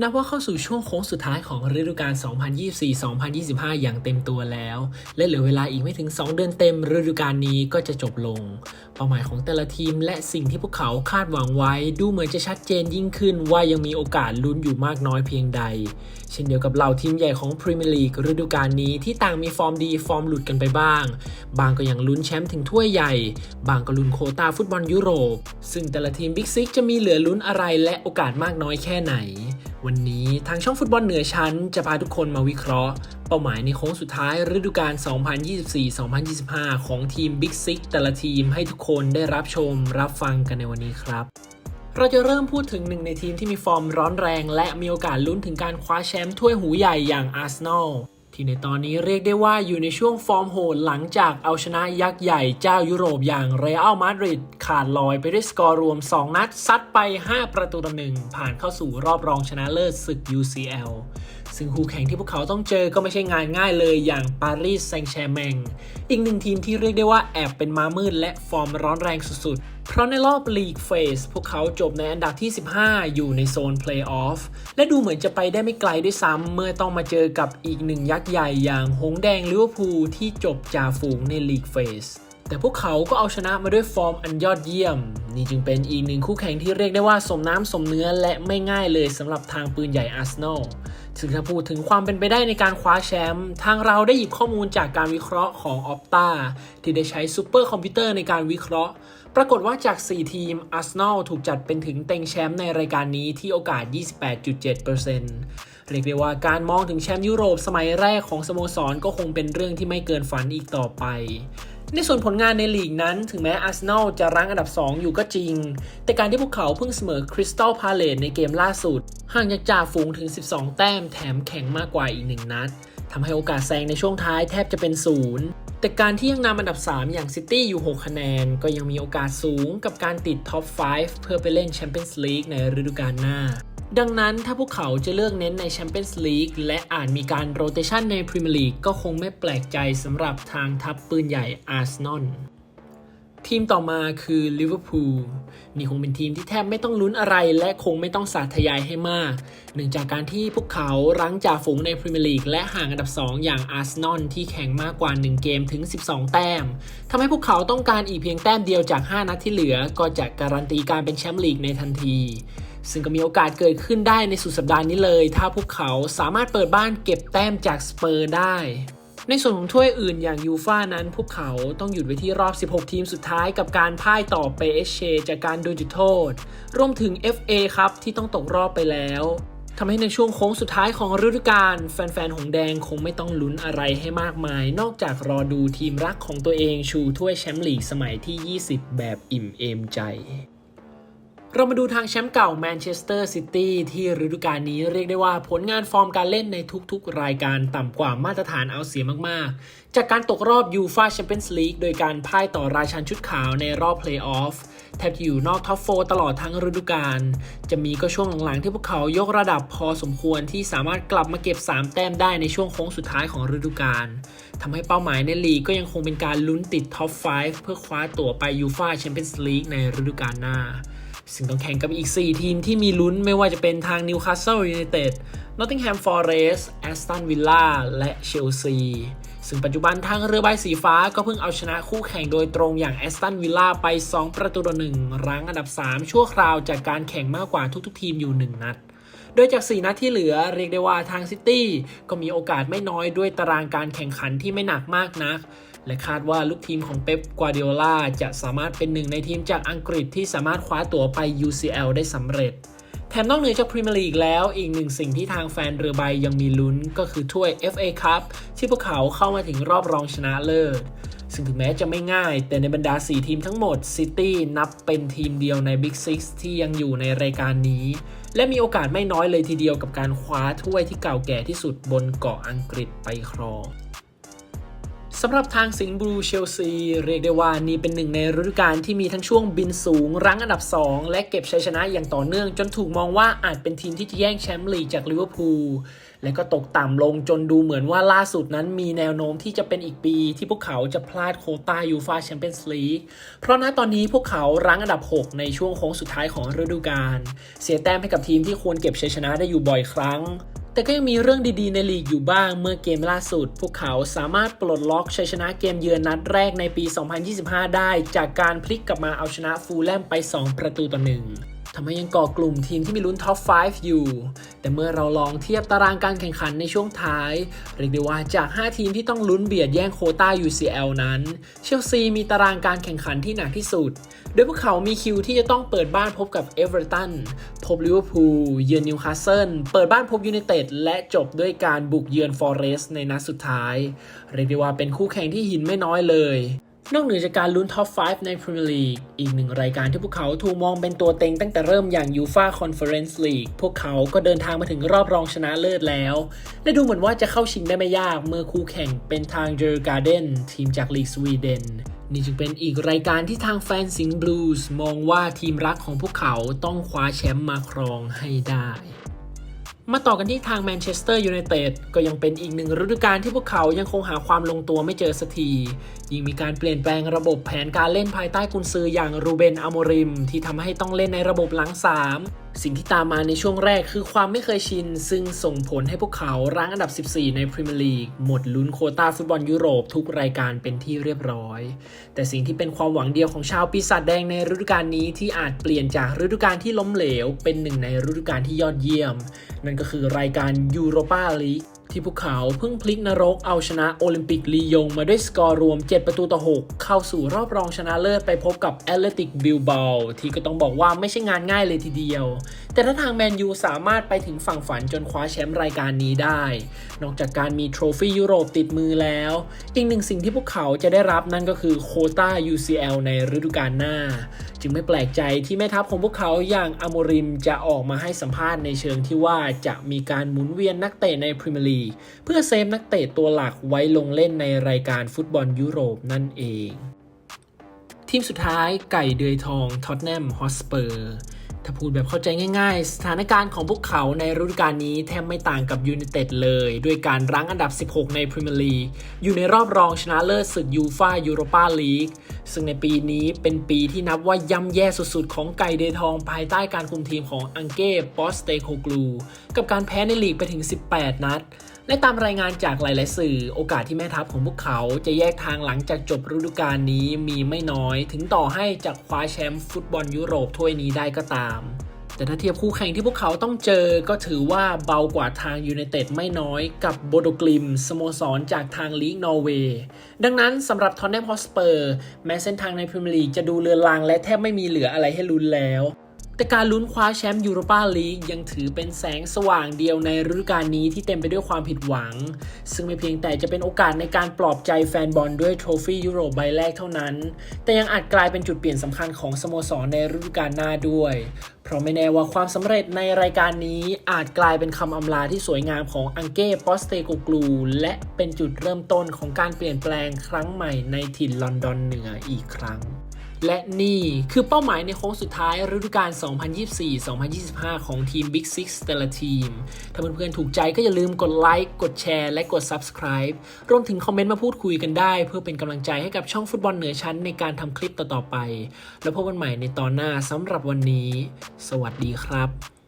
นับว่าเข้าสู่ช่วงโค้งสุดท้ายของฤดูกาล 2024-2025 อย่างเต็มตัวแล้ว และเหลือเวลาอีกไม่ถึง 2 เดือนเต็มฤดูกาลนี้ก็จะจบลง เป้าหมายของแต่ละทีมและสิ่งที่พวกเขาคาดหวังไว้ ดูเหมือนจะชัดเจนยิ่งขึ้นว่ายังมีโอกาสลุ้นอยู่มากน้อยเพียงใด เช่นเดียวกับเหล่าทีมใหญ่ของพรีเมียร์ลีกฤดูกาลนี้ที่ต่างมีฟอร์มดีฟอร์มหลุดกันไปบ้าง บางก็ยังลุ้นแชมป์ถึงถ้วยใหญ่ บางก็ลุ้นโคตาฟุตบอลยุโรป ซึ่งแต่ละทีมบิ๊กซิกจะมีเหลือลุ้นอะไรและโอกาสมากน้อยแค่ไหนวันนี้ทางช่องฟุตบอลเหนือชั้น จะพาทุกคนมาวิเคราะห์ เป้าหมายในโค้งสุดท้ายฤดูกาล 2024-2025 ของทีม Big Six แต่ละทีมให้ทุกคนได้รับชมรับฟังกันในวันนี้ครับ เราจะเริ่มพูดถึงหนึ่งในทีมที่มีฟอร์มร้อนแรง และมีโอกาสลุ้นถึงการคว้าแชมป์ถ้วยหูใหญ่อย่างอาร์เซนอล ที่ในตอนนี้เรียกได้ว่าอยู่ในช่วงฟอร์มโหดหลังจากเอาชนะยักษ์ใหญ่เจ้ายุโรปอย่างเรอัลมาดริดขาดลอยไปด้วยสกอร์รวม 2 นัดซัดไป 5 ประตูต่อหนึ่งผ่านเข้าสู่รอบรองชนะเลิศศึก UCL ซึ่งคู่แข่งที่พวกเขาต้องเจอก็ไม่ใช่งานง่ายเลยอย่างปารีสแซงแชร์แมงอีกหนึ่งทีมที่เรียกได้ว่าแอบเป็นม้ามืดและฟอร์มร้อนแรงสุดๆ เพราะในรอบลีกเฟสพวกเขาจบในอันดับที่ 15 อยู่ในโซนเพลย์ออฟและดูเหมือนจะไปได้ไม่ไกลด้วยซ้ำเมื่อต้องมาเจอกับอีกหนึ่งยักษ์ใหญ่อย่างหงแดงลิเวอร์พูลที่จบจ่าฝูงในลีกเฟส แต่พวกเขาก็เอาชนะมาด้วยฟอร์มอันยอดเยี่ยม นี่จึงเป็นอีกหนึ่งคู่แข่งที่เรียกได้ว่าสมน้ำสมเนื้อและไม่ง่ายเลยสำหรับทางปืนใหญ่อาร์เซนอลซึ่งถ้าพูดถึงความเป็นไปได้ในการคว้าแชมป์ทางเราได้หยิบข้อมูลจากการวิเคราะห์ของ Opta ที่ได้ใช้ซูเปอร์คอมพิวเตอร์ในการวิเคราะห์ ปรากฏว่าจาก 4 ทีมอาร์เซนอลถูกจัดเป็นถึงเต็งแชมป์ในรายการนี้ที่โอกาส 28.7%เรียกได้ว่าการมองถึงแชมป์ยุโรปสมัยแรกของสโมสรก็คงเป็นเรื่องที่ไม่เกินฝันอีกต่อไป ในส่วนผลงานในลีกนั้น ถึงแม้อาร์เซนอลจะรั้งอันดับ 2 อยู่ก็จริง แต่การที่พวกเขาเพิ่งเสมอคริสตัลพาเลตในเกมล่าสุด ห่างจากจ่าฝูงถึง 12 แต้มแถมแข็งมากกว่าอีก1นัดทำให้โอกาสแซงในช่วงท้ายแทบจะเป็นศูนย์แต่การที่ยังนำอันดับ 3 อย่างซิตี้อยู่ 6 คะแนน ก็ยังมีโอกาสสูงกับการติดท็อป 5 เพื่อไปเล่นแชมเปี้ยนส์ลีกในฤดูกาลหน้า ดังนั้นถ้าพวกเขาจะเลือกเน้นในแชมเปี้ยนส์ลีกและอาจมีการโรเตชันในพรีเมียร์ลีกก็คงไม่แปลกใจสำหรับทางทัพปืนใหญ่อาร์เซนอลทีมต่อมาคือลิเวอร์พูลนี่คงเป็นทีมที่แทบไม่ต้องลุ้นอะไร และคงไม่ต้องสาธยายให้มาก เนื่องจากการที่พวกเขารั้งจ่าฝูงในพรีเมียร์ลีกและห่างอันดับ 2 อย่างอาร์เซนอลที่แข่งมากกว่า 1 เกมถึง 12 แต้มทำให้พวกเขาต้องการอีกเพียงแต้มเดียวจาก 5 นัดที่เหลือ ก็จะการันตีการเป็นแชมป์ลีกในทันที ซึ่งก็มีโอกาสเกิดขึ้นได้ในสุดสัปดาห์นี้เลย ถ้าพวกเขาสามารถเปิดบ้านเก็บแต้มจากสเปอร์ได้ ในส่วนของถ้วยอื่นอย่างยูฟ่านั้น พวกเขาต้องหยุดไว้ที่รอบ 16 ทีมสุดท้ายกับการพ่ายต่อเปเอชเชจากการโดนจุดโทษ รวมถึง FA ครับที่ต้องตกรอบไปแล้วทำให้ในช่วงโค้งสุดท้ายของฤดูกาลแฟนๆหงแดงคงไม่ต้องลุ้นอะไรให้มากมาย นอกจากรอดูทีมรักของตัวเองชูถ้วยแชมป์ลีกสมัยที่ 20 แบบอิ่มเอมใจ เรามาดูทางแชมป์เก่าแมนเชสเตอร์ซิตี้ที่ฤดูกาลนี้เรียกได้ว่าผลงานฟอร์มการเล่นในทุกๆ รายการต่ำกว่ามาตรฐานเอาเสียมากๆ จากการตกรอบยูฟาแชมเปี้ยนส์ลีกโดยการพ่ายต่อราชันชุดขาวในรอบเพลย์ออฟแทบจะอยู่นอกท็อปโฟตลอดทั้งฤดูกาล จะมีก็ช่วงหลังๆที่พวกเขายกระดับพอสมควรที่สามารถกลับมาเก็บ 3 แต้มได้ในช่วงโค้งสุดท้ายของฤดูกาลทำให้เป้าหมายในลีกก็ยังคงเป็นการลุ้นติดท็อป 5 เพื่อคว้าตั๋วไปยูฟาแชมเปี้ยนส์ลีกในฤดูกาลหน้า ซึ่งต้องแข่งกับอีก 4 ทีมที่มีลุ้นไม่ว่าจะเป็นทางนิวคาสเซิลยูไนเต็ดนอตติงแฮมฟอร์เรสต์แอสตันวิลล่าและเชลซีซึ่งปัจจุบันทางเรือใบสีฟ้าก็เพิ่งเอาชนะคู่แข่งโดยตรงอย่างแอสตันวิลล่าไป 2 ประตูต่อหนึ่งรั้งอันดับ 3 ชั่วคราวจากการแข่งมากกว่าทุกๆ ทีมอยู่ 1 นัด โดยจาก 4 นัดที่เหลือเรียกได้ว่าทางซิตี้ก็มีโอกาสไม่น้อยด้วยตารางการแข่งขันที่ไม่หนักมากนัก และคาดว่าลูกทีมของเป๊ปกัวเดียลาจะสามารถเป็นหนึ่งในทีมจากอังกฤษที่สามารถคว้าตั๋วไป UCL ได้สำเร็จแถมนอกเหนือจากพรีเมียร์ลีกแล้วอีกหนึ่งสิ่งที่ทางแฟนเรือใบยังมีลุ้นก็คือถ้วย FA Cup ที่พวกเขาเข้ามาถึงรอบรองชนะเลิศซึ่งถึงแม้จะไม่ง่าย แต่ในบรรดา 4 ทีมทั้งหมดซิตี้นับเป็นทีมเดียวใน Big Six ที่ยังอยู่ในรายการนี้ และมีโอกาสไม่น้อยเลยทีเดียวกับการคว้าถ้วยที่เก่าแก่ที่สุดบนเกาะอังกฤษไปครองสำหรับทางสิงห์บลูเชลซีเรียกได้ว่านี่เป็นหนึ่งในฤดูกาลที่มีทั้งช่วงบินสูง รั้งอันดับ 2 และเก็บชัยชนะอย่างต่อเนื่องจนถูกมองว่าอาจเป็นทีมที่จะแย่งแชมป์ลีกจากลิเวอร์พูล และก็ตกต่ำลงจนดูเหมือนว่าล่าสุดนั้นมีแนวโน้มที่จะเป็นอีกปีที่พวกเขาจะพลาดโคต้ายูฟาแชมเปี้ยนส์ลีกเพราะณตอนนี้พวกเขารั้งอันดับ 6 ในช่วงโค้งสุดท้ายของฤดูกาลเสียแต้มให้กับทีมที่ควรเก็บชัยชนะได้อยู่บ่อยครั้งแต่ก็ยังมีเรื่องดีๆในลีกอยู่บ้างเมื่อเกมล่าสุด พวกเขาสามารถปลดล็อกชัยชนะเกมเยือนนัดแรกในปี 2025 ได้ จากการพลิกกลับมาเอาชนะฟูลแลมไป 2 ประตูต่อหนึ่ง ทำให้ยังก่อกลุ่มทีมที่มีลุ้นท็อป 5 อยู่ แต่เมื่อเราลองเทียบตารางการแข่งขันในช่วงท้าย เรียกได้ว่าจาก 5 ทีมที่ต้องลุ้นเบียดแย่งโคต้า UCL นั้น เชลซีมีตารางการแข่งขันที่หนักที่สุด โดยพวกเขามีคิวที่จะต้องเปิดบ้านพบกับเอเวอร์ตัน พบลิเวอร์พูล เยือนนิวคาสเซิล เปิดบ้านพบยูไนเต็ด และจบด้วยการบุกเยือนฟอร์เรสต์ในนัดสุดท้าย เรียกได้ว่าเป็นคู่แข่งที่หินไม่น้อยเลย นอกเหนือจากการลุ้นท็อป 5 ในพรีเมียร์ลีก อีกหนึ่งรายการที่พวกเขาถูกมองเป็นตัวเต็งตั้งแต่เริ่มอย่าง UEFA Conference League พวกเขาก็เดินทางมาถึงรอบรองชนะเลิศแล้ว และดูเหมือนว่าจะเข้าชิงได้ไม่ยากเมื่อคู่แข่งเป็นทางเจอร์การ์เดนทีมจากลีกสวีเดนนี่จึงเป็นอีกรายการที่ทางแฟนสิงห์บลูส์มองว่าทีมรักของพวกเขาต้องคว้าแชมป์มาครองให้ได้ มาต่อกันที่ทางแมนเชสเตอร์ยูไนเต็ดก็ยังเป็นอีกหนึ่งฤดูกาลที่พวกเขายังคงหาความลงตัวไม่เจอสักที ยิ่งมีการเปลี่ยนแปลงระบบแผนการเล่นภายใต้กุนซืออย่างรูเบนอโมริม ที่ทำให้ต้องเล่นในระบบหลัง 3 สิ่งที่ตามมาในช่วงแรกคือความไม่เคยชิน ซึ่งส่งผลให้พวกเขารั้งอันดับ 14 ในพรีเมียร์ลีกหมดลุ้นโคต้าฟุตบอลยุโรปทุกรายการเป็นที่เรียบร้อย แต่สิ่งที่เป็นความหวังเดียวของชาวปีศาจแดงในฤดูกาลนี้ที่อาจเปลี่ยนจากฤดูกาลที่ล้มเหลว เป็นหนึ่งในฤดูกาลที่ยอดเยี่ยม นั่นก็คือรายการยูโรปาลีก ที่พวกเขาเพิ่งพลิกนรกเอาชนะโอลิมปิกลียงมาด้วยสกอร์รวม 7 ประตูต่อ 6 เข้าสู่รอบรองชนะเลิศไปพบกับแอตเลติกบิลเบาที่ก็ต้องบอกว่าไม่ใช่งานง่ายเลยทีเดียว แต่ถ้าทางแมนยูสามารถไปถึงฝั่งฝันจนคว้าแชมป์รายการนี้ได้ นอกจากการมีโทรฟี่ยุโรปติดมือแล้ว อีกหนึ่งสิ่งที่พวกเขาจะได้รับนั่นก็คือโคต้า UCL ในฤดูกาลหน้า จึงไม่แปลกใจที่แม่ทัพของพวกเขาอย่างอโมริมจะออกมาให้สัมภาษณ์ในเชิงที่ว่าจะมีการหมุนเวียนนักเตะในพรีเมียร์ลีกเพื่อเซฟนักเตะตัวหลักไว้ลงเล่นในรายการฟุตบอลยุโรปนั่นเอง ทีมสุดท้ายไก่เดือยทองท็อตแนมฮอสเปอร์ ถ้าพูดแบบเข้าใจง่ายๆ สถานการณ์ของพวกเขาในฤดูกาลนี้แทบไม่ต่างกับยูไนเต็ดเลย ด้วยการรั้งอันดับ 16 ในพรีเมียร์ลีก อยู่ในรอบรองชนะเลิศศึกยูฟายูโรปาลีก ซึ่งในปีนี้เป็นปีที่นับว่าย่ำแย่สุดๆ ของไก่เดยทองภายใต้การคุมทีมของอังเก้ ปอสเตโคกลู กับการแพ้ในลีกไปถึง 18 นัดและตามรายงานจากหลาย ๆ สื่อ โอกาสที่แม่ทัพของพวกเขาจะแยกทางหลังจากจบฤดูกาลนี้มีไม่น้อย ถึงต่อให้จะคว้าแชมป์ฟุตบอลยุโรปถ้วยนี้ได้ก็ตาม แต่ถ้าเทียบคู่แข่งที่พวกเขาต้องเจอก็ถือว่าเบากว่าทางยูไนเต็ดไม่น้อยกับโบโดกลิมสโมสรจากทางลีกนอร์เวย์ดังนั้นสำหรับทอนแนมฮอสเปอร์แม้เส้นทางในพรีเมียร์ลีกจะดูเลือนลางและแทบไม่มีเหลืออะไรให้ลุ้นแล้ว แต่การลุ้นคว้าแชมป์ยูโรปาลีกยังถือเป็นแสงสว่างเดียวในฤดูกาลนี้ที่เต็มไปด้วยความผิดหวัง ซึ่งไม่เพียงแต่จะเป็นโอกาสในการปลอบใจแฟนบอลด้วยโทรฟี่ยุโรใบแรกเท่านั้น แต่ยังอาจกลายเป็นจุดเปลี่ยนสำคัญของสโมสรในฤดูกาลหน้าด้วย เพราะไม่แน่ว่าความสำเร็จในรายการนี้อาจกลายเป็นคำอำลาที่สวยงามของอังเก้ปอสเตโกกลูและเป็นจุดเริ่มต้นของการเปลี่ยนแปลงครั้งใหม่ในถิ่นลอนดอนเหนืออีกครั้ง และนี่คือเป้าหมายในโค้งสุดท้ายฤดูกาล 2024-2025 ของทีม Big Six แต่ละทีม ถ้าเพื่อนๆถูกใจก็อย่าลืมกดไลค์ กดแชร์ และกด Subscribe รวมถึงคอมเมนต์มาพูดคุยกันได้ เพื่อเป็นกำลังใจให้กับช่องฟุตบอลเหนือชั้นในการทำคลิปต่อๆไป แล้วพบกันใหม่ในตอนหน้าสำหรับวันนี้ สวัสดีครับ